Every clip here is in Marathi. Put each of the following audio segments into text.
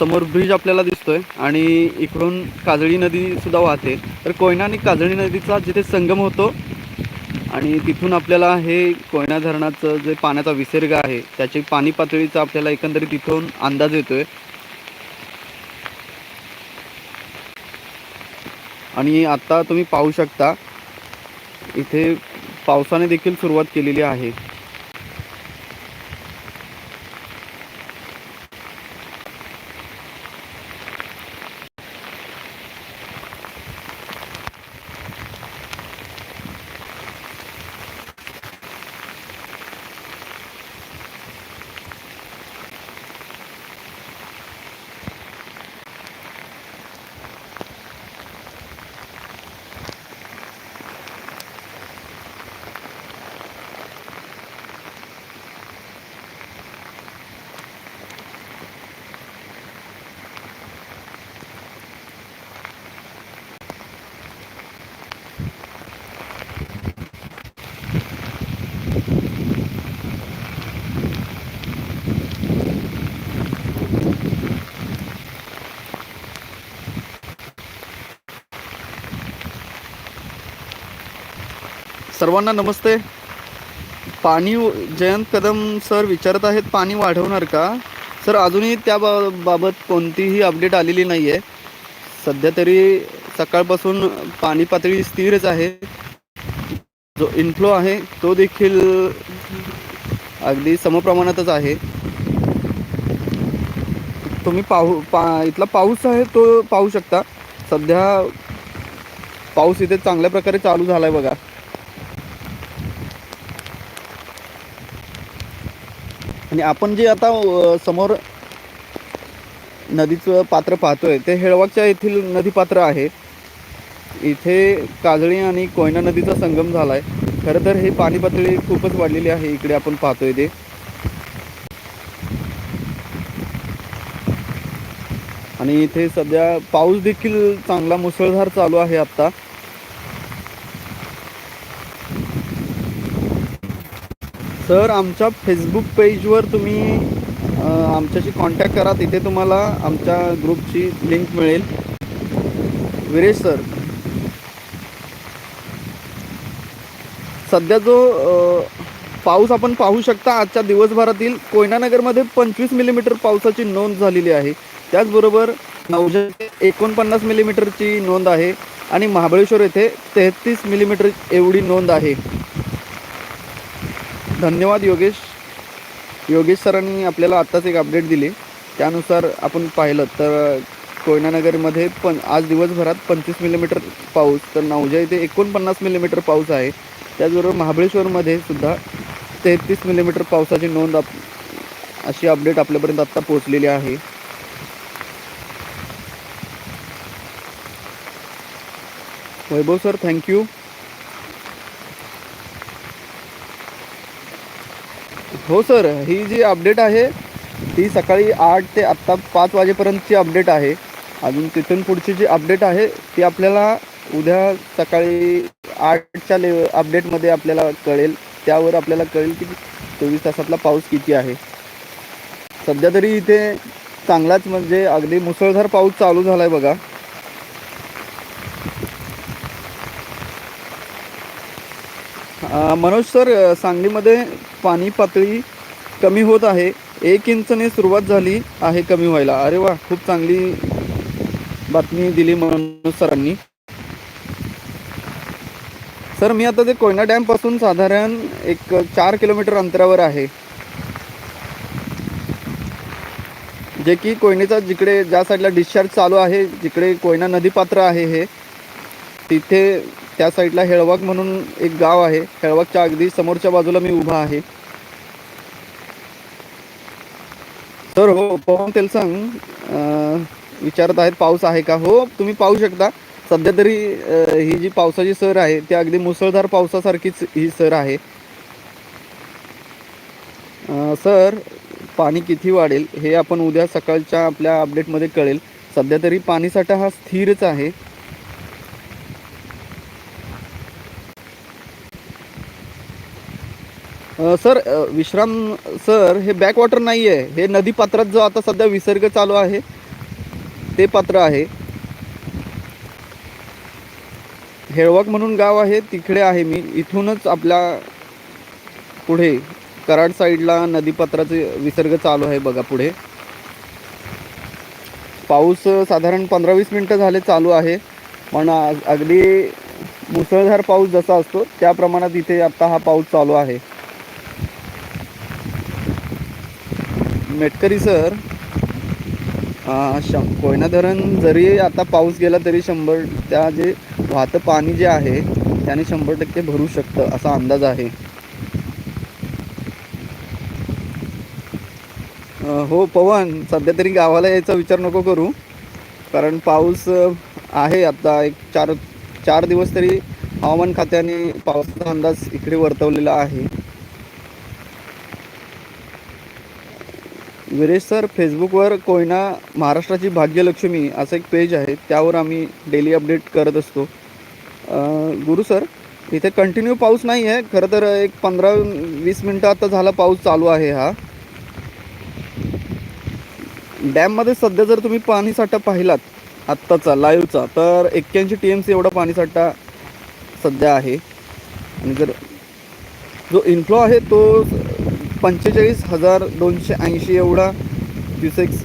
समोर ब्रिज आपल्याला दिसतोय आणि इकडून काजळी नदी सुद्धा वाहते. तर कोयना आणि काजळी नदीचा जिथे संगम होतो आणि तिथून आपल्याला हे कोयना धरणाचं जे पाण्याचा विसर्ग आहे त्याची पाणी पातळीचा आपल्याला एकंदरीत तिथून अंदाज येतोय. आणि आता तुम्ही पाहू शकता इथे पावसाने देखील सुरुवात केलेली आहे. सर्वांना नमस्ते. पाणी जयंत कदम सर विचारत आहेत पाणी वाढवणार का? सर अजूनही त्या बा- बाबत कोणतीही अपडेट आलेली नाही आहे सध्या तरी सकाळपासून पाणी पातळी स्थिरच आहे. जो इन्फ्लो आहे तो देखील अगदी समप्रमाणातच आहे. तुम्ही पाहू पा इथला पाऊस आहे तो पाहू शकता. सध्या पाऊस इथे चांगल्या प्रकारे चालू झाला आहे बघा. आणि आपण जे आता समोर नदीचं पात्र पाहतोय ते हेळवागच्या येथील नदी पात्र आहे. इथे काजळी आणि कोयना नदीचा संगम झाला आहे खरं तर हे पाणी पातळी खूपच वाढलेली आहे इकडे आपण पाहतोय ते. आणि इथे सध्या पाऊस देखील चांगला मुसळधार चालू आहे आता सर आमच्या फेसबुक पेजवर तुम्ही आमच्याशी कॉन्टॅक्ट करा. तिथे तुम्हाला आमच्या ग्रुपची लिंक मिळेल. विरेश सर सध्या जो पाऊस आपण पाहू शकता आजच्या दिवसभरातील कोयनानगरमध्ये पंचवीस मिलीमीटर पावसाची नोंद झालेली आहे. त्याचबरोबर नऊशे एकोणपन्नास मिलीमीटरची नोंद आहे आणि महाबळेश्वर येथे तेहतीस मिलीमीटर एवढी नोंद आहे. धन्यवाद योगेश. योगेश सरांनी आपल्याला आत्ताच एक अपडेट दिली. त्यानुसार आपण पाहिलं तर कोयनानगरमध्ये पण आज दिवसभरात पंचवीस मिलीमीटर पाऊस तर नवजा इथे एकोणपन्नास मिलीमीटर पाऊस आहे. त्याचबरोबर महाबळेश्वरमध्ये सुद्धा तेहतीस मिलीमीटर पावसाची नोंद आप अशी अपडेट आपल्यापर्यंत आत्ता पोहोचलेली आहे. वैभव सर थँक्यू हो सर. ही जी अपडेट आहे ती सकाळी आठ ते आत्ता पाच वाजेपर्यंतची अपडेट आहे. अजून तिथून पुढची जी अपडेट आहे ती आपल्याला उद्या सकाळी आठच्या ले अपडेटमध्ये आपल्याला कळेल. त्यावर आपल्याला कळेल की चोवीस तासातला पाऊस किती आहे. सध्या तरी इथे चांगलाच म्हणजे अगदी मुसळधार पाऊस चालू झाला आहे बघा. मनोज सर सांगलीमध्ये पाणी पातळी कमी होत आहे. एक इंचने सुरुवात झाली आहे कमी व्हायला. अरे वा खूप चांगली बातमी दिली मनोज सरांनी. सर मी आता ते कोयना डॅमपासून साधारण एक चार किलोमीटर अंतरावर आहे. जे की कोयनेचा जिकडे ज्या साईडला डिस्चार्ज चालू आहे जिकडे कोयना नदीपात्र आहे हे तिथे त्या साईडला हेळवाक म्हणून एक गाव आहे. हेळवाकच्या अगदी समोरच्या बाजूला मी उभा आहे. सर हो पवन तेलसंग विचारत आहेत पाऊस आहे का? हो तुम्ही पाहू शकता. सध्या तरी ही जी पावसाची सर आहे ती अगदी मुसळधार पावसासारखीच ही सर आहे. सर पाणी किती वाढेल हे आपण उद्या सकाळच्या आपल्या अपडेटमध्ये कळेल. सध्या तरी पाणीसाठा हा स्थिरच आहे. सर विश्राम सर हे बॅकवॉटर नाही आहे हे नदी पात्रात जो आता सध्या विसर्ग चालू आहे ते पात्र आहे. हेळवक म्हणून गाव आहे तिकडे आहे मी. इथूनच आपल्या पुढे कराड साईडला नदीपात्राचे विसर्ग चालू आहे बघा पुढे. पाऊस साधारण पंधरा वीस मिनटं झाले चालू आहे. पण अगदी मुसळधार पाऊस जसा असतो त्या प्रमाणात इथे आता हा पाऊस चालू आहे. मेटकरी सर शं कोयना धरण जरी आता पाऊस गेला तरी शंभर त्या जे वाहतं पाणी जे आहे त्याने शंभर टक्के भरू शकतं असा अंदाज आहे. हो पवन सध्या तरी गावाला यायचा विचार नको करू कारण पाऊस आहे आता एक चार चार दिवस तरी हवामान खात्याने पावसाचा अंदाज इकडे वर्तवलेला आहे. विरेश सर फेसबुकवर कोयना महाराष्ट्राची भाग्यलक्ष्मी असं एक पेज आहे त्यावर आम्ही डेली अपडेट करत असतो. गुरु सर इथे कंटिन्यू पाऊस नाही आहे खरं तर एक पंधरा वीस मिनटं आता झाला पाऊस चालू आहे हा. डॅममध्ये सध्या जर तुम्ही पाणीसाठा पाहिलात आत्ताचा लाईव्हचा तर एक्क्याऐंशी टी एम सी एवढा पाणीसाठा सध्या आहे. आणि जर जो इन्फ्लो आहे तो पंचेचाळीस हजार दोनशे ऐंशी एवढा क्युसेक्स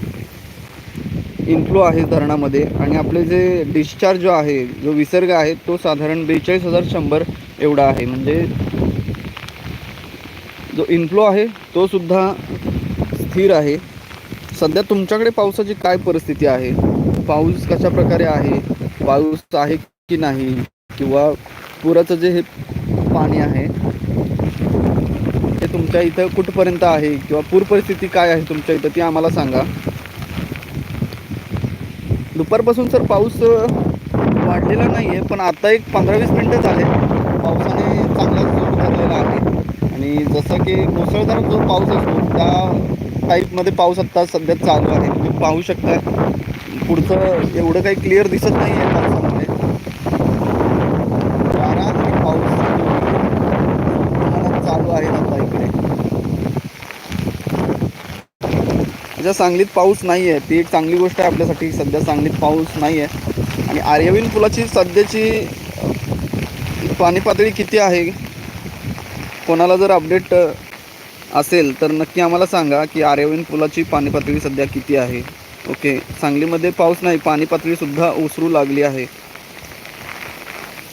इन्फ्लो आहे धरणामध्ये. आणि आपले जे डिस्चार्ज जो आहे जो विसर्ग आहे तो साधारण बेचाळीस हजार शंभर एवढा आहे. म्हणजे जो इन्फ्लो आहे तो सुद्धा स्थिर आहे. सध्या तुमच्याकडे पावसाची काय परिस्थिती आहे? पाऊस कशा प्रकारे आहे? पाऊस आहे की नाही? किंवा पुराचं जे हे पाणी आहे ते तुमच्या इथं कुठपर्यंत आहे किंवा पूर परिस्थिती काय आहे तुमच्या इथं ती आम्हाला सांगा. दुपारपासून सर पाऊस वाढलेला नाही आहे पण आता एक पंधरा वीस मिनटं झाले. पावसाने चांगला जोर धरलेला आहे. आणि जसं की मुसळधार जो पाऊस असतो त्या टाईपमध्ये पाऊस आत्ता सध्या चालू आहे. तुम्ही पाहू शकता पुढचं एवढं काही क्लिअर दिसत नाही आहे पावसामध्ये वारा आणि पाऊस प्रमाणात चालू आहे आता इकडे सध्या सांगलीत पाऊस नाही आहे ती एक चांगली गोष्ट आहे आपल्यासाठी. सध्या सांगलीत पाऊस नाही आहे आणि आर्यवीन पुलाची सध्याची पाणी पातळी किती आहे? कोणाला जर अपडेट असेल तर नक्की आम्हाला सांगा की आर्यवीन पुलाची पाणी पातळी सध्या किती आहे. ओके. सांगलीमध्ये पाऊस नाही पाणी पातळीसुद्धा ओसरू लागली आहे.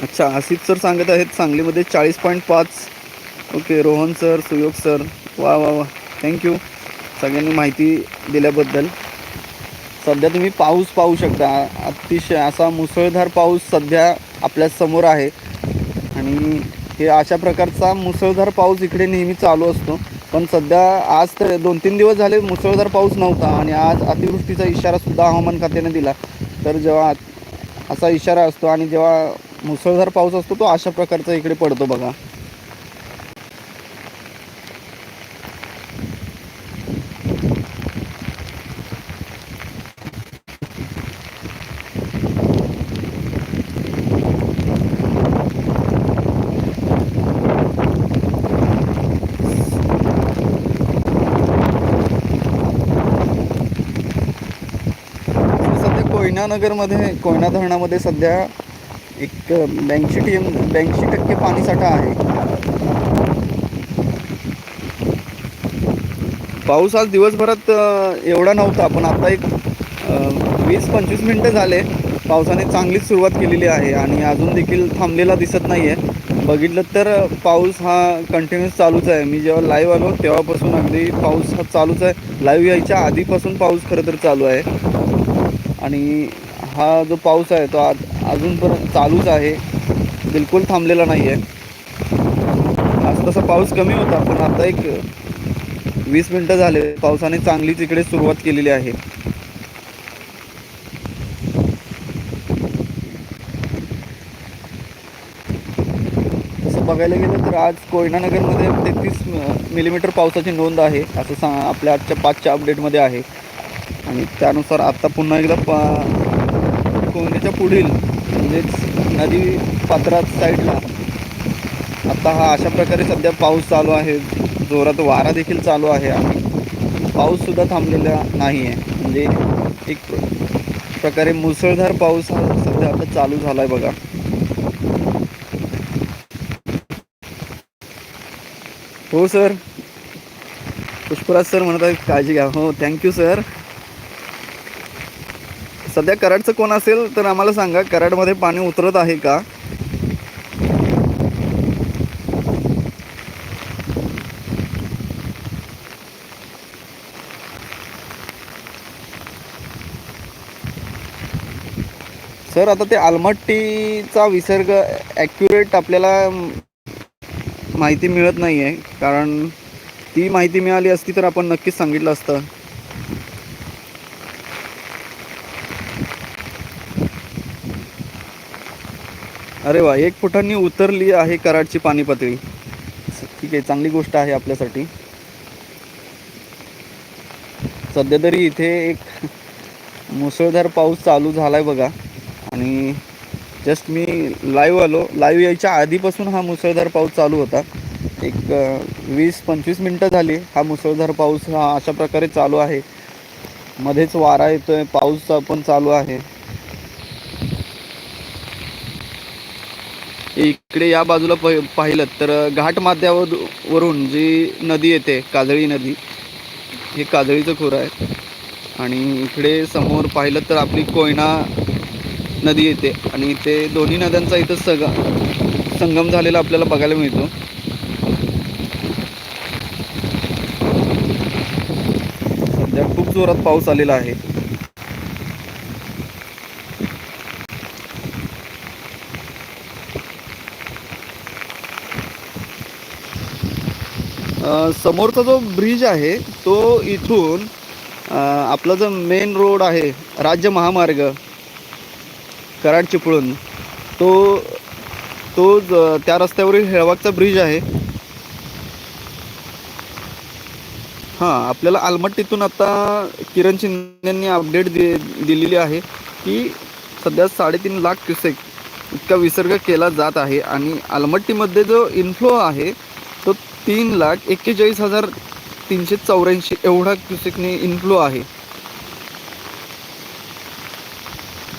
अच्छा आसिफ सर सांगत आहेत सांगलीमध्ये चाळीस पॉईंट पाच. Okay Rohan sir Suyog sir. वा वा वा. थँक्यू सगळ्यांनी माहिती दिल्याबद्दल. सध्या तुम्ही पाऊस पाहू शकता. अतिशय असा मुसळधार पाऊस सध्या आपल्यासमोर आहे. आणि हे अशा प्रकारचा मुसळधार पाऊस इकडे नेहमी चालू असतो. पण सध्या आज तर दोन तीन दिवस झाले मुसळधार पाऊस नव्हता आणि आज अतिवृष्टीचा इशारासुद्धा हवामान खात्याने दिला. तर जेव्हा असा इशारा असतो आणि जेव्हा मुसळधार पाऊस असतो तो अशा प्रकारचा इकडे पडतो बघा सध्या कोयना कोयना धरणामध्ये सध्या एक ब्याऐंशी टी एम ब्याऐंशी टक्के पाणीसाठा आहे. पाऊस आज दिवसभरात एवढा नव्हता पण आता एक वीस पंचवीस मिनटं झाले. पावसाने चांगलीच सुरुवात केलेली आहे आणि अजून देखील थांबलेला दिसत नाही आहे बघितलं तर पाऊस हा कंटिन्यूस चालूच आहे. मी जेव्हा लाईव्ह आलो तेव्हापासून अगदी पाऊस हा चालूच आहे. लाईव्ह यायच्या आधीपासून पाऊस खरं तर चालू आहे. आणि हा जो पाऊस आहे तो आज अजूनपर्यंत चालूच आहे. बिलकुल थांबलेला नाही आहे आज तसा पाऊस कमी होता पण आता एक वीस मिनटं झाले. पावसाने चांगलीच इकडे सुरुवात केलेली आहे. तसं बघायला गेलं तर आज कोयनानगरमध्ये तेहतीस मिलीमीटर पावसाची नोंद आहे असं सा आपल्या आजच्या पाचच्या अपडेटमध्ये आहे. आणि त्यानुसार आता पुन्हा एकदा पा कोयनेच्या पुढील म्हणजेच नदी पात्रात साईडला. आता हा अशा प्रकारे सध्या पाऊस चालू आहे. जोरात वारा देखील चालू आहे आणि पाऊससुद्धा थांबलेला नाही आहे म्हणजे एक प्रकारे मुसळधार पाऊस हा सध्या आता चालू झाला आहे बघा. हो सर. पुष्पराज सर म्हणत आहेत काळजी घ्या. हो थँक्यू सर सध्या कराडचं कोण असेल तर आम्हाला सांगा कराडमध्ये पाणी उतरत आहे का? सर आता ते आलमट्टीचा विसर्ग ॲक्युरेट आपल्याला माहिती मिळत नाही आहे कारण ती माहिती मिळाली असती तर आपण नक्कीच सांगितलं असतं. अरे वा एक फुटांनी उतरली आहे कराडची पाणी पातळी ठीक आहे चांगली गोष्ट आहे आपल्यासाठी. सध्या तरी इथे एक मुसळधार पाऊस चालू झालाय बघा. आणि जस्ट मी लाईव्ह आलो. लाईव्ह यायच्या आधीपासून हा मुसळधार पाऊस चालू होता. एक वीस पंचवीस मिनटं झाली हा मुसळधार पाऊस हा अशा प्रकारे चालू आहे. मध्येच वारा येतोय पाऊस पण चालू आहे. इकडे या बाजूला प पाहिलं तर घाट माथ्यावर वरून जी नदी येते काजळी नदी हे काजळीचं खोरं आहे. आणि इकडे समोर पाहिलं तर आपली कोयना नदी येते. आणि इथे दोन्ही नद्यांचा इथं सग संगम झालेला आपल्याला बघायला मिळतो. सध्या खूप जोरात पाऊस आलेला आहे. समोरचा जो ब्रिज आहे तो इथून आपला जो मेन रोड आहे राज्य महामार्ग कराड चिपळूण तो तो त्या रस्त्यावरील हेळवागचा ब्रिज आहे. हां आपल्याला आलमट्टीतून आता किरण शिंदेंनी अपडेट दि दिलेली आहे की सध्या साडेतीन लाख क्युसेक इतका विसर्ग केला जात आहे आणि आलमट्टीमध्ये जो इन्फ्लो आहे तीन लाख एक्केचाळीस हजार तीनशे चौऱ्याऐंशी एवढा क्युसेकने इन्फ्लो आहे.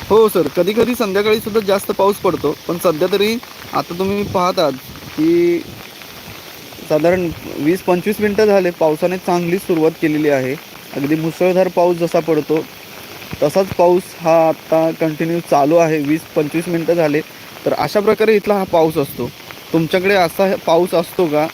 हो सर. कधी कधी संध्याकाळी सुद्धा जास्त पाऊस पडतो पण सध्या तरी आता तुम्ही पाहतात की साधारण वीस पंचवीस मिनटं झाले पावसाने चांगली सुरुवात केलेली आहे. अगदी मुसळधार पाऊस जसा पडतो तसाच पाऊस हा आत्ता कंटिन्यू चालू आहे. वीस पंचवीस मिनटं झाले तर अशा प्रकारे इथला हा पाऊस असतो. तुमच्याकडे असा पाऊस असतो का?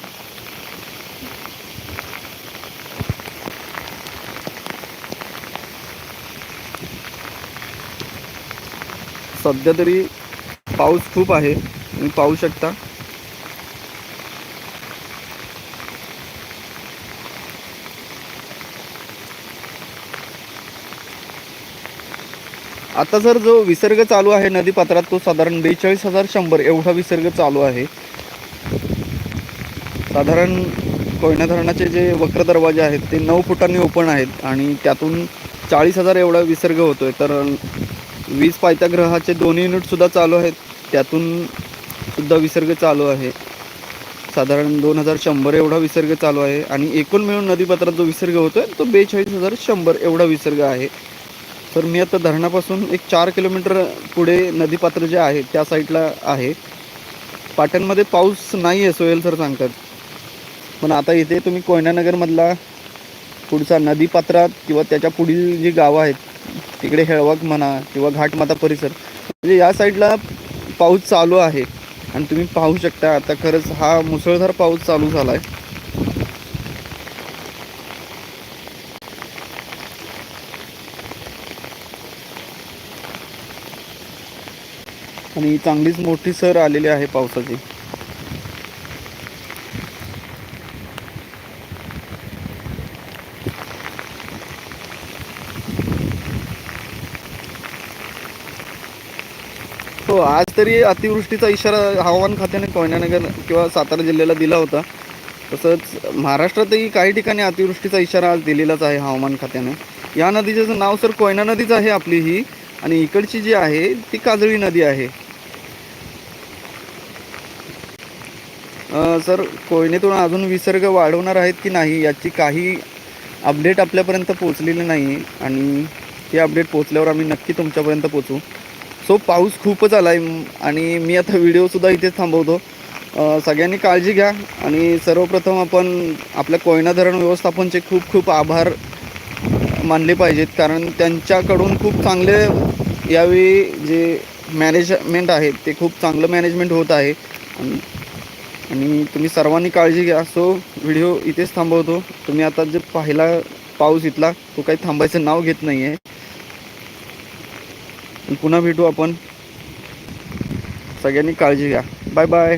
सध्या तरी पाऊस खूप आहे. तुम्ही पाहू शकता. आता सर जो विसर्ग चालू आहे नदीपात्रात तो साधारण बेचाळीस हजार शंभर एवढा विसर्ग चालू आहे. साधारण कोयना धरणाचे जे वक्र दरवाजे आहेत ते नऊ फुटांनी ओपन आहेत आणि त्यातून चाळीस हजार एवढा विसर्ग होतोय. तर वीज पायथ्याग्रहाचे दोन्ही युनिटसुद्धा चालू आहेत. त्यातून सुद्धा विसर्ग चालू आहे. साधारण दोन हजार शंभर एवढा विसर्ग चालू आहे आणि एकूण मिळून नदीपात्रात जो विसर्ग होतोय तो बेचाळीस हजार शंभर एवढा विसर्ग आहे. तर मी आता धरणापासून एक चार किलोमीटर पुढे नदीपात्र जे आहे त्या साईडला आहे. पाटणमध्ये पाऊस नाही आहे सोहेल सर सांगतात. पण आता इथे तुम्ही कोयनानगरमधला पुढचा नदीपात्रात किंवा त्याच्या पुढील जी गावं आहेत तिकडे हेळवाक म्हणा किंवा घाटमाता परिसर म्हणजे या साईडला पाऊस चालू आहे. आणि तुम्ही पाहू शकता आता खरंच हा मुसळधार पाऊस चालू झाला आहे आणि चांगलीच मोठी सर आलेली आहे पावसाची. आज तरी अतिवृष्टीचा इशारा हवामान खात्याने कोयनानगर किंवा सातारा जिल्ह्याला दिला होता. तसंच महाराष्ट्रातही काही ठिकाणी अतिवृष्टीचा इशारा आज दिलेलाच आहे हवामान खात्याने. या नदीचं नाव सर कोयना नदीच आहे आपली ही आणि इकडची जी आहे ती काजळी नदी आहे. सर कोयनेतून अजून विसर्ग वाढवणार आहेत की नाही याची काही अपडेट आपल्यापर्यंत पोचलेली नाही आणि हे अपडेट पोचल्यावर आम्ही नक्की तुमच्यापर्यंत पोचू सो पाऊस खूपच आला आहे आणि मी आता व्हिडिओसुद्धा इथेच थांबवतो. सगळ्यांनी काळजी घ्या आणि सर्वप्रथम आपण आपल्या कोयना धरण व्यवस्थापनचे खूप खूप आभार मानले पाहिजेत. कारण त्यांच्याकडून खूप चांगले यावेळी जे मॅनेजमेंट आहे ते खूप चांगलं मॅनेजमेंट होत आहे. आणि तुम्ही सर्वांनी काळजी घ्या. सो व्हिडिओ इथेच थांबवतो. तुम्ही आता जे पाहिला पाऊस इथला तो काही थांबायचं नाव घेत नाही आहे पुन्हा भेटू आपण. सगळ्यांनी काळजी घ्या. Bye bye